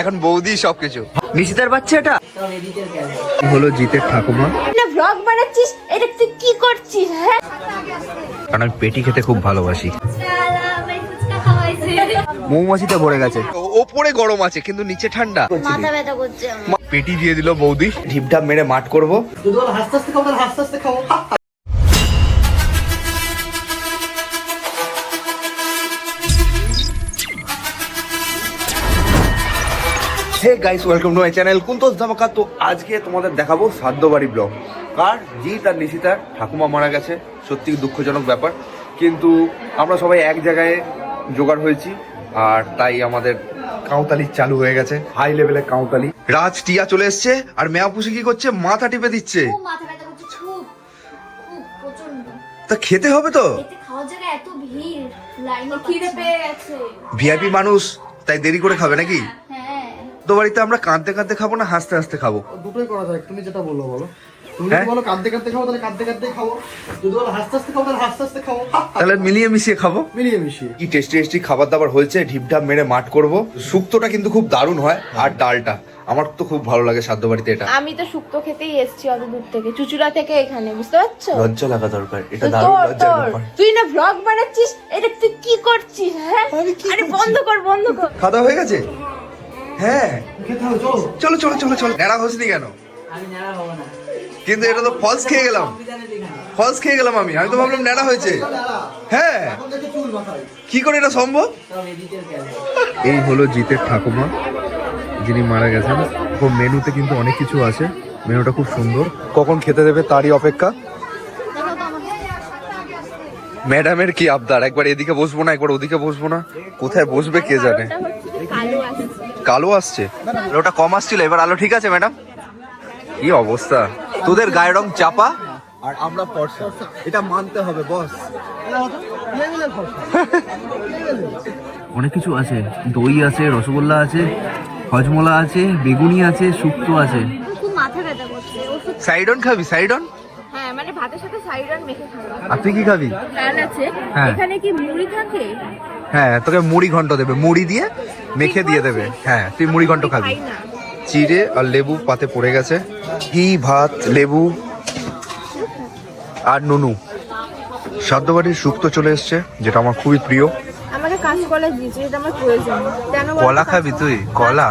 এখন বৌদি সবকিছু। নিশিতার বাচ্চা এটা? হলো জিতের ঠাকুমা। ব্লগ বানাচ্ছিস? এটা তুই কি করছিস হ্যাঁ? কারণ আমি পেটি খেতে খুব ভালোবাসি। মৌমাছিতে ভরে গেছে। ওপরে গরম আছে কিন্তু নিচে ঠান্ডা। মাথা ব্যথা করছে পেটি দিয়ে দিল বৌদি। ঢিপঢাপ মেরে মাঠ করব। হাসতে হাসতে হাসতে হাসতে খাব। Hey guys welcome to my channel কুন্তোষ ধামাকা তো আজকে তোমাদের দেখাবো সাধ্যবাড়ি ব্লগ। কার? জিৎ আর নিশিতার ঠাকুমা মারা গেছে। সত্যি দুঃখজনক ব্যাপার। কিন্তু আমরা সবাই এক জায়গায় জোগাড় হয়েছি আর তাই আমাদের কাউতালি চালু হয়ে গেছে হাই লেভেলের কাউতালি। রাজ টিয়া চলে এসছে আর মেয়াপুষি কি করছে? মাথা টিপে দিচ্ছে। তা খেতে হবে তো? ভিআইপি মানুষ তাই দেরি করে খাবে নাকি? হ্যাঁ বাড়িতে আমরা কাঁদতে কাঁদতে খাব না হাসতে হাসতে খাব? দুটোই করা যায় তুমি যেটা বলল বলো। তুমি হ্যাঁ? যদি বলো কাঁদতে কাঁদতে খাব তাহলে কাঁদতে কাঁদতে খাব। যদি বলো হাসতে হাসতে খাব তাহলে হাসতে হাসতে খাব। তাহলে মিলিয়ে মিশিয়ে খাব? মিলিয়ে মিশিয়ে। কি টেস্টি টেস্টি খাবার দাবার হয়েছে ঢিপঢাপ মেরে মাঠ করব। শুক্তোটা কিন্তু খুব দারুণ হয় আর ডালটা। আমার তো খুব ভালো লাগে সাধ্য বাড়িতে এটা। আমি তো শুক্তো খেতেই এসেছি অত দূর থেকে। চুচুড়া থেকে এখানে বুঝতে পারছ? লজ্জা লাগা দরকার এটা দারুণ লজ্জার ব্যাপার। তুই না ব্লগ বানাচ্ছিস? এটা তুই কি করছিস হ্যাঁ? আরে বন্ধ কর বন্ধ কর। খাওয়া হয়ে গেছে? হ্যাঁ। চলো চলো চলো চলো। চলো নেড়া হসনি কেন? কিন্তু এটা তো ফলস খেয়ে গেলাম। ফলস খেয়ে গেলাম আমি। আমি তো ভাবলাম নেড়া হয়েছে। হ্যাঁ। এখন দেখে চুল মাথায় কি করে এটা সম্ভব? এই হলো জিতের ঠাকুমা যিনি মারা গেছেন। ও মেনুতে কিন্তু অনেক কিছু আছে। মেনুটা খুব সুন্দর। কখন খেতে দেবে তারই অপেক্ষা? ম্যাডামের কি আবদার? একবার এদিকে বসবো না একবার ওদিকে বসবো না। কোথায় বসবে কে জানে? কালো আসছে? আলোটা কম আসছিল এবার আলো ঠিক আছে ম্যাডাম? কি অবস্থা? তোদের গায়ের রং চাপা? আর আমরা ফর্সা। এটা মানতে হবে বস। অনেক কিছু আছে। দই আছে রসগোল্লা আছে হজমলা আছে বেগুনি আছে শুক্তো আছে। সাইডন খাবি সাইডন? হ্যাঁ মানে ভাতের সাথে সাইডার মেখে খাব। আর তুই কি খাবি? প্ল্যান আছে। হ্যাঁ। এখানে কি মুড়ি থাকে? হ্যাঁ তোকে মুড়ি ঘন্ট দেবে। মুড়ি দিয়ে মেখে দিয়ে দেবে। হ্যাঁ তুই মুড়ি ঘন্ট খাবি। চিড়ে আর লেবু পাতে পড়ে গেছে। ঘি ভাত লেবু আর নুনু। সাদ্যবাড়ির শুক্তো চলে এসছে যেটা আমার খুবই প্রিয়। কলা খাবি তুই? কলা?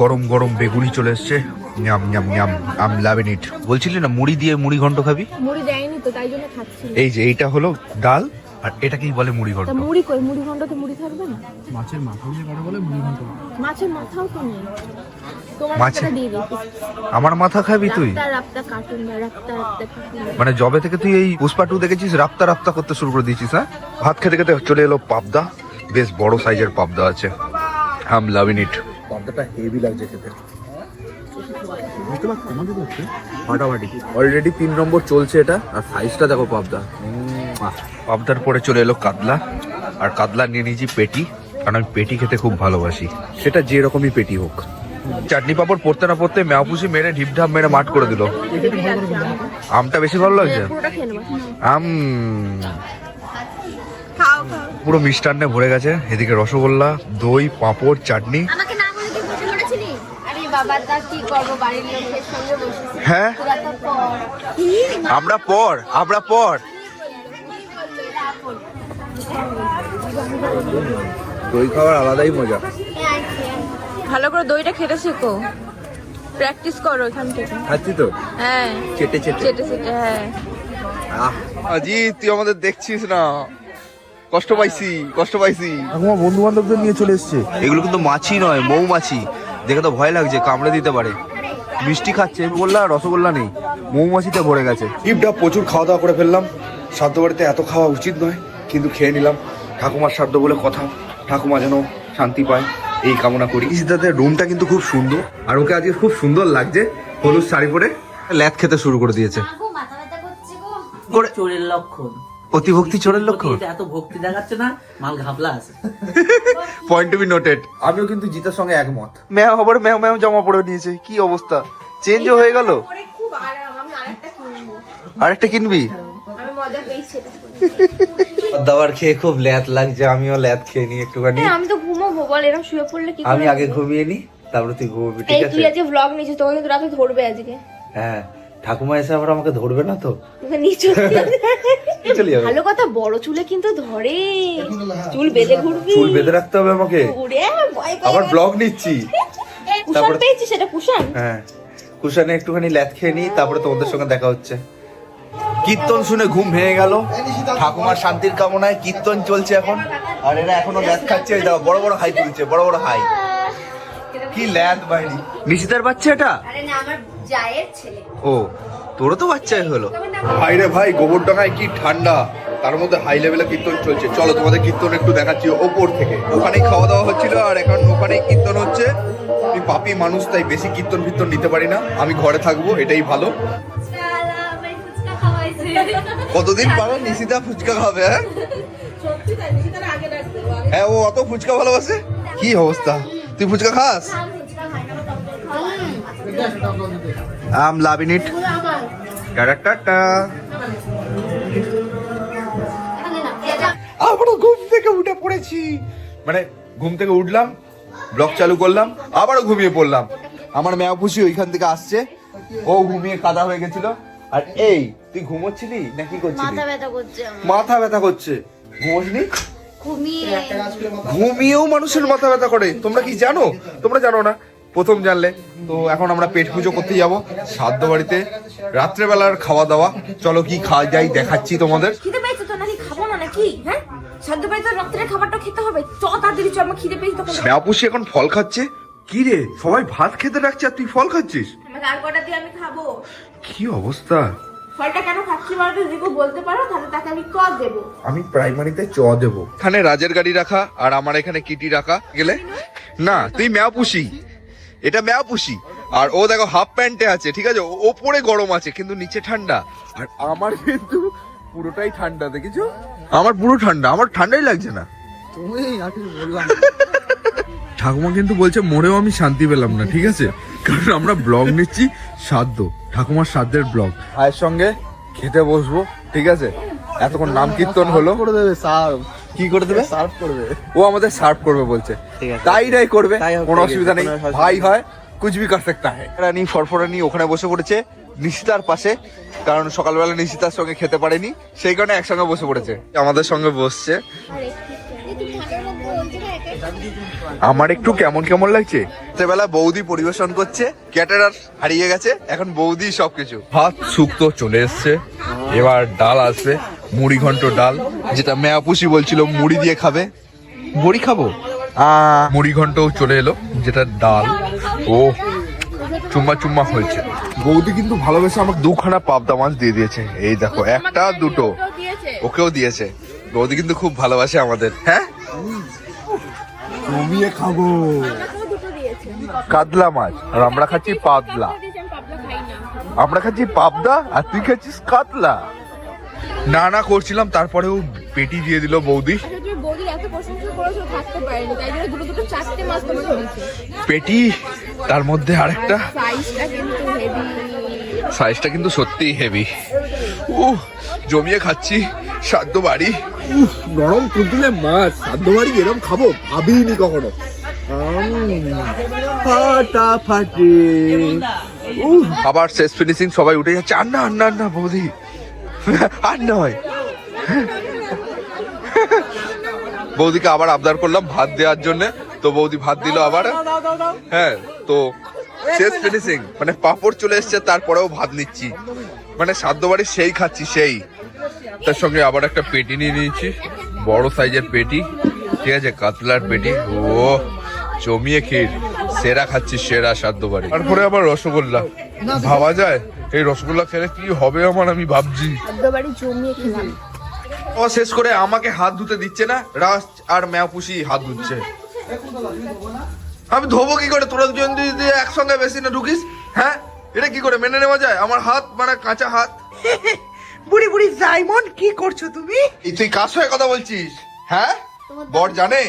গরম গরম বেগুনি চলে এসছে। নিয়াম নিয়াম নিয়াম। আম লাভেন ইট বলছিলি না মুড়ি দিয়ে মুড়ি ঘন্ট খাবি? মুড়ি দেয়নি তো তাই জন্য খাচ্ছি। এই যে এইটা হলো ডাল। আর এটাকেই বলে মুড়ি ঘন্ট। মুড়ি কই? মুড়ি ঘন্টতে মুড়ি থাকবে না? মাছের মাথা দিয়ে করা বলে মুড়ি ঘন্ট। মাছের মাথাও তো নেই। আমার মাথা খাবি তুই? মানে জবে থেকে তুই এই পুষ্পা টু দেখেছিস? রাপ্তা রাপ্তা করতে শুরু করে দিয়েছিস হ্যাঁ? ভাত খেতে খেতে চলে এলো পাবদা। বেশ বড় সাইজের পাবদা আছে। হাম লাভ ইট পাবদাটা হেভি লাগছে খেতে। ফাটাফাটি। অলরেডি তিন নম্বর চলছে এটা। আর সাইজটা দেখো পাবদা। পাবদার পরে চলে এলো কাতলা। আর কাতলা নিয়ে নিয়েছি পেটি কারণ আমি পেটি খেতে খুব ভালোবাসি। সেটা যে রকমই পেটি হোক। চাটনি পাপড় পড়তে না পড়তে ম্যাপুসি মেরে ঢিপঢাপ মেরে মাঠ করে দিল। আমটা বেশি ভালো লাগছে? পুরোটা খেয়ে নেব আম পুরো মিষ্টান্নে ভরে গেছে। এদিকে রসগোল্লা দই পাঁপড় চাটনি। আমাকে না বলে কি বসে পড়েছিলি আরে বাবা তা কি করব? বাড়ির লোকের সঙ্গে বসেছি। হ্যাঁ? আমরা পর আমরা পর। দই খাওয়ার আলাদাই মজা। ভালো করে দইটা খেতে শেখো। প্র্যাকটিস করো এখান থেকে। খাচ্ছি তো? হ্যাঁ। চেটে চেটে। চেটে চেটে হ্যাঁ। আজি তুই আমাদের দেখছিস না? কষ্ট পাইছি কষ্ট পাইছি। আমার বন্ধু বান্ধবদের নিয়ে চলে এসছে। এগুলো কিন্তু মাছি নয় মৌমাছি। দেখে তো ভয় লাগছে কামড়ে দিতে পারে। মিষ্টি খাচ্ছে বললা রসগোল্লা নেই। মৌমাছিতে ভরে গেছে। টিপটা প্রচুর খাওয়া দাওয়া করে ফেললাম। সাধ্য বাড়িতে এত খাওয়া উচিত নয়। কিন্তু খেয়ে নিলাম। ঠাকুমার সাধ্য বলে কথা। ঠাকুমা যেন শান্তি পায় এই কামনা করি। ইসিদাদের রুমটা কিন্তু খুব সুন্দর। আর ওকে আজকে খুব সুন্দর লাগছে হলুদ শাড়ি পরে ল্যাদ খেতে শুরু করে দিয়েছে। করে চোরের লক্ষণ। অতিভক্তি চোরের লক্ষ্য এটা এত ভক্তি দেখাচ্ছে না মাল ঘাবলা আছে। পয়েন্ট টু বি নোটেড আমিও কিন্তু জিতের সঙ্গে একমত। ম্যাও আবার ম্যাও ম্যাও জামা পরে নিয়েছে কি অবস্থা? চেঞ্জও হয়ে গেল? পরে খুব আরাম আমি আরেকটা কিনবি? আমি মজা পেয়েছি। দাবার খেয়ে খুব ল্যাদ লাগছে আমিও ল্যাদ খেয়ে নিই একটুখানি। হ্যাঁ, আমি তো ঘুমাবো বল এরকম শুয়ে পড়লে কি আমি আগে ঘুমিয়ে নি তারপরে তুই ঘুমবি এই ঠিক তুই আজকে ব্লগ তোকে কিন্তু রাতে ধরবে আজকে। হ্যাঁ ঠাকুমা এসে আবার আমাকে ধরবে না তো? ভালো কথা বড় চুলে কিন্তু ধরে। চুল বেঁধে ঘুরবি। চুল বেঁধে রাখতে হবে আমাকে। আবার ব্লগ নিচ্ছি। কুশান তারপরে- সেটা কুশান? হ্যাঁ কুশানে একটুখানি ল্যাদ খেয়ে নিই তারপরে তোমাদের সঙ্গে দেখা হচ্ছে। কীর্তন শুনে ঘুম ভেঙে গেল। ঠাকুমার শান্তির কামনায় কীর্তন চলছে এখন। আর এরা এখনও ল্যাদ খাচ্ছে ওই দেখো বড় বড় হাই তুলছে বড় বড় হাই কি ল্যাদ বাইরি নিশিতার বাচ্চা এটা? আরে না আমার জায়ের ছেলে। ও তোরও তো বাচ্চাই হলো। ভাই রে ভাই গোবরডাঙ্গায় কি ঠান্ডা? তার মধ্যে হাই লেভেলে কীর্তন চলছে। চলো তোমাদের কীর্তন একটু দেখাচ্ছি ওপর থেকে। ওখানেই খাওয়া দাওয়া হচ্ছিল আর এখন ওখানেই কীর্তন হচ্ছে। আমি পাপি মানুষ তাই বেশি কীর্তন ফির্তন নিতে পারি না। আমি ঘরে থাকব এটাই ভালো। কতদিন পারে? নিশিতা ফুচকা খাবে হ্যাঁ? হ্যাঁ ও অত ফুচকা ভালোবাসে? কি অবস্থা? তুই ফুচকা খাস? আম লাভিন ইট টাটা ঘুম থেকে উঠে পড়েছি। মানে ঘুম থেকে উঠলাম ব্লগ চালু করলাম আবারও ঘুমিয়ে পড়লাম। আমার ম্যাও পুষি ওইখান থেকে আসছে। ও ঘুমিয়ে কাদা হয়ে গেছিল। আর এই তুই ঘুমোচ্ছিলি? না কি করছিলি? মাথা ব্যথা করছে মাথা ব্যথা করছে। ঘুমোসনি? ঘুমিয়েও মানুষের মাথা ব্যথা করে। তোমরা কি জানো? তোমরা জানো না? প্রথম জানলে। তো এখন আমরা পেট পুজো করতে যাব সাধ্য বাড়িতে। রাত্রেবেলার খাওয়া দাওয়া চলো কি খাওয়া যাই দেখাচ্ছি তোমাদের। খিদে পেয়েছে তো নাকি খাব না নাকি? হ্যাঁ? সাধ্য পাই তো রাত্রে খাবারটা খেতে হবে। চ তাড়াতাড়ি চ আমার খিদে পেয়েছে তখন। ম্যাপুসি এখন ফল খাচ্ছে? কি রে? সবাই ভাত খেতে রাখছে আর তুই ফল খাচ্ছিস? আমাকে আর কটা দিয়ে আমি খাব। কি অবস্থা? ফলটা কেন খাচ্ছি বলতো? যদি কেউ বলতে পারো তাহলে তাকে আমি কর দেবো? আমি প্রাইমারিতে চ দেব। এখানে রাজের গাড়ি রাখা আর আমার এখানে কিটি রাখা। গেলে? না তুই ম্যাও পুষি। এটা ম্যাও পুষি। আর ও দেখো হাফ প্যান্টে আছে ঠিক আছে? ও- ওপরে গরম আছে কিন্তু নিচে ঠান্ডা। আর আমার কিন্তু পুরোটাই ঠান্ডা দেখেছ? আমার পুরো ঠান্ডা আমার ঠান্ডাই লাগছে না। তুমি বললাম। ঠাকুমা কিন্তু বলছে মরেও আমি শান্তি পেলাম না ঠিক আছে? কারণ আমরা ব্লগ নিচ্ছি সাধ্য। ঠাকুমার সাধ্যের ব্লগ। ভাইয়ের সঙ্গে খেতে বসবো ঠিক আছে? এতক্ষণ নাম কীর্তন হলো। করে দেবে সার্ভ। কি করে দেবে? সার্ভ করবে। ও আমাদের সার্ভ করবে বলছে। ঠিক আছে। তাই নাই করবে। তাই কোনো অসুবিধা নেই। ভাই হয় কুছ ভি কর সকতা হ্যায়। রানী ফরফরানি ওখানে বসে পড়েছে নিশিতার পাশে। কারণ সকালবেলা নিশিতার সঙ্গে খেতে পারেনি সেই কারণে একসঙ্গে বসে পড়েছে। আমাদের সঙ্গে বসছে। আমার একটু কেমন কেমন লাগছে? রাত্রেবেলা বৌদি পরিবেশন করছে ক্যাটারার হারিয়ে গেছে এখন বৌদি সবকিছু। ভাত শুক্তো চলে এসছে এবার ডাল আসবে মুড়ি ঘন্ট ডাল যেটা মেয়াপুষি বলছিল মুড়ি দিয়ে খাবে। বড়ি খাব? মুড়ি ঘন্টও চলে এলো যেটা ডাল। ও চুম্মা চুম্মা হয়েছে। বৌদি কিন্তু ভালোবেসে আমাকে দুখানা পাবদা মাছ দিয়ে দিয়েছে। এই দেখো একটা দুটো। ওকেও দিয়েছে। বৌদি কিন্তু খুব ভালোবাসে আমাদের হ্যাঁ? জমিয়ে খাব। কাতলা মাছ আর আমরা খাচ্ছি পাতলা আমরা খাচ্ছি পাবদা আর তুই খাচ্ছিস কাতলা। না না করছিলাম তারপরেও পেটি দিয়ে দিল বৌদি। দিয়েছে। পেটি তার মধ্যে আরেকটা। সাইজটা কিন্তু হেভি সাইজটা কিন্তু সত্যিই হেভি ও জমিয়ে খাচ্ছি সাদ্য বাড়ি। নরম তুলতুলে মাছ। সাধ্য বাড়ি এরকম খাব, ভাবিনি কখনো। ফাটাফাটি আবার শেষ ফিনিশিং সবাই উঠে যাচ্ছে আর না আর না আর না বৌদি। আর নয়। বৌদিকে আবার আবদার করলাম ভাত দেওয়ার জন্য। তো বৌদি ভাত দিল আবার। হ্যাঁ তো শেষ ফিনিশিং মানে পাপড় চলে এসছে, তারপরেও ভাত নিচ্ছি। মানে সাদ্য বাড়ি সেই খাচ্ছি, সেই। তার সঙ্গে আবার একটা পেটি নিয়ে নিয়েছি। বড় সাইজের পেটি। ঠিক আছে কাতলার পেটি। ও জমিয়ে ক্ষীর। সেরা খাচ্ছি সেরা সাদ্য বাড়ি। তারপরে আবার রসগোল্লা। ভাবা যায় এই রসগোল্লা খেলে কি হবে আমার আমি ভাবছি। ও শেষ করে আমাকে হাত ধুতে দিচ্ছে না? রাস আর ম্যাপুসি হাত ধুচ্ছে। আমি ধোবো কি করে? তোরা দুজন যদি একসঙ্গে বেশি না ঢুকিস হ্যাঁ? এটা কি করে? মেনে নেওয়া যায়? আমার হাত মানে কাঁচা হাত। বুড়ি বুড়ি জাইমন কি করছ তুমি? এই তুই কার সঙ্গে কথা বলছিস? হ্যাঁ? বর জানে?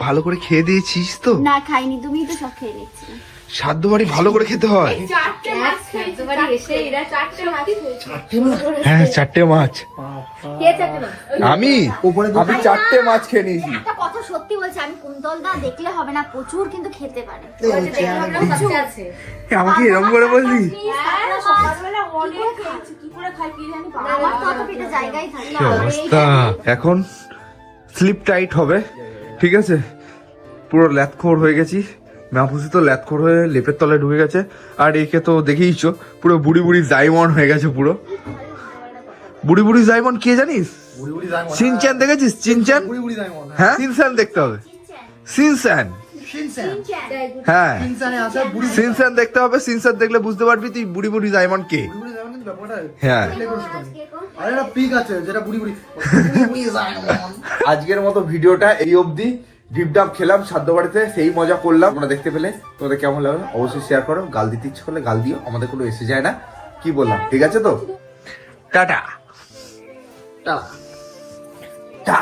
ভালো করে খেয়ে দিয়েছিস তো? না খাইনি তুমি তো সব খেয়ে নিচ্ছি। সাধ্য বাড়ি ভালো করে খেতে হয়। খেয়েছি হ্যাঁ চারটে মাছ। আমি? চারটে মাছ খেয়ে নিয়েছি। সত্যি বলছি আমি কুন্তল দা দেখলে হবে না প্রচুর কিন্তু খেতে পারে আমাকে এরকম করে বললি সকালবেলা অনেক খেয়েছি কি করে খাই কি জানি বাবা আমার তো অত পেটে জায়গাই থাকে কি অবস্থা এখন স্লিপ টাইট হবে ঠিক আছে পুরো ল্যাথখোর হয়ে গেছি মাহফুজি তো ল্যাথখোর হয়ে লেপের তলায় ঢুকে গেছে আর একে তো দেখেইছো পুরো বুড়ি বুড়ি জাইমন হয়ে গেছে পুরো বুড়ি বুড়ি জাইমন কে জানিস? সিনচ্যান দেখেছিস? চিনচ্যান হ্যাঁ। সিনস্যান দেখতে হবে। সিনস্যান হ্যাঁ। সিনস্যান দেখতে হবে সিনস্যান দেখলে বুঝতে পারবি তুই বুড়ি বুড়ি জাইমন কে। হ্যাঁ। আরে আছে বুড়ি বুড়ি আজকের মতো ভিডিওটা এই অবধি। ডিপ ডাব খেলাম সাধ্য বাড়িতে সেই মজা করলাম। তোমরা দেখতে পেলে। তোমাদের কেমন লাগল? অবশ্যই শেয়ার করো। গাল দিতে ইচ্ছে করলে গাল দিও। আমাদের কোনো এসে যায় না। কি বললাম? ঠিক আছে তো? টাটা। টা টা